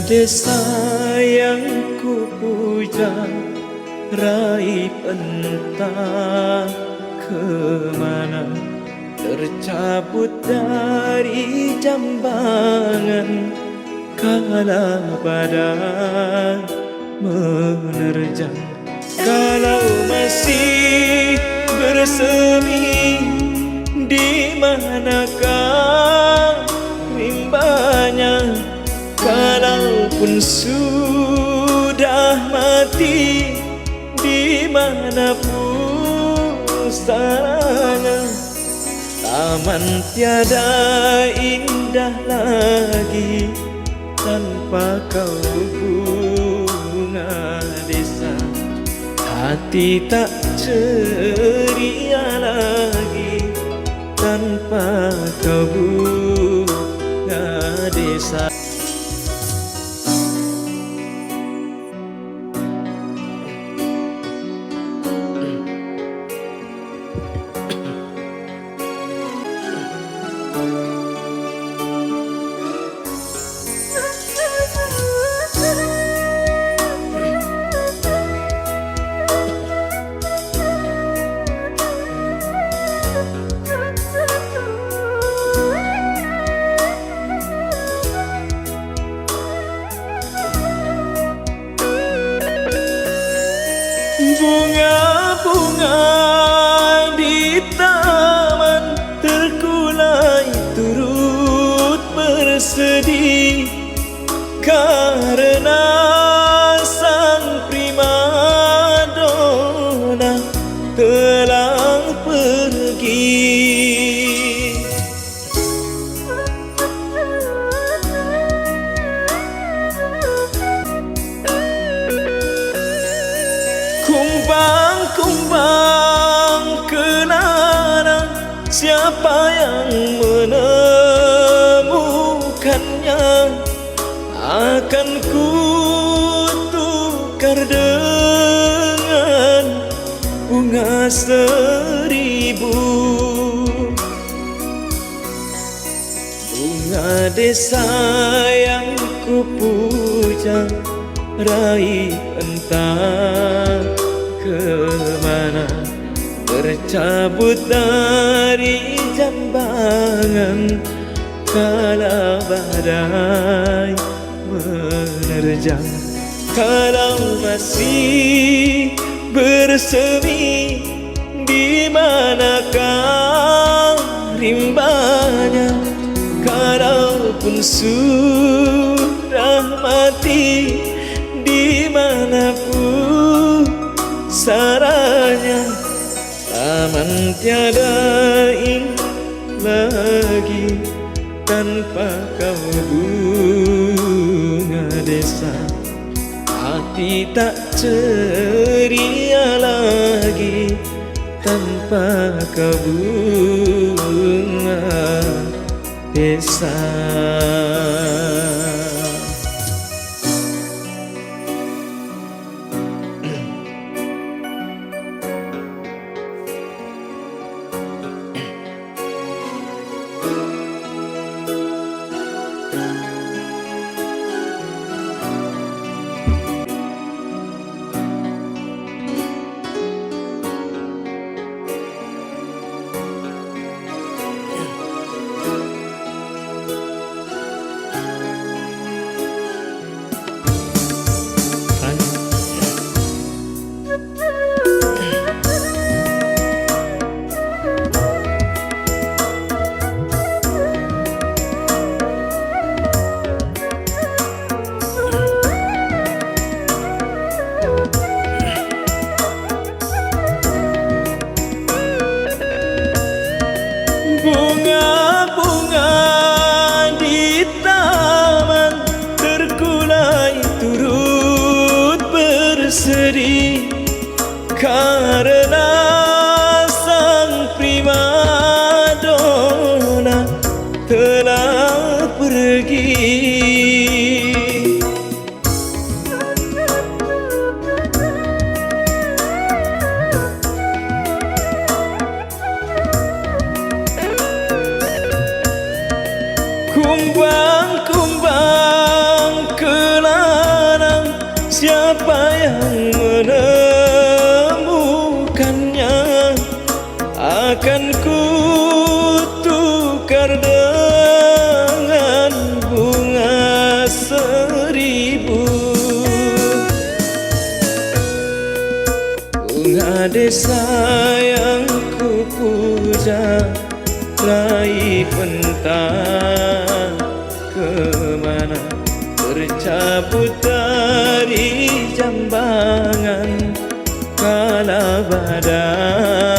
desa yang ku puja Raib entah kemana. Tercabut dari jambangan Kala badai menerjang. Kalau masih bersemi Di manakah Sudah mati Di mana pusaranya. Taman tiada indah lagi Tanpa kau bunga desa. Hati tak ceria lagi Tanpa kau bunga desa Bunga-bunga di taman terkulai turut bersedih karena sang primadona telah pergi. Kumbang-kumbang kenana Siapa yang menemukannya? Akan ku tukar dengan Bunga seribu. Bunga desa yang ku puja Raih entah kemana? Tercabut dari jambangan Kala badai menerjang. Kalau masih bersemi Di manakah rimbanya? Kalaupun sudah mati Di manapun saranya Taman tiada in lagi Tanpa kau bunga desa. Hati tak ceria lagi Tanpa kau bunga desa desa yang ku puja Raih pentah kemana? Tercabut dari jambangan Kala badai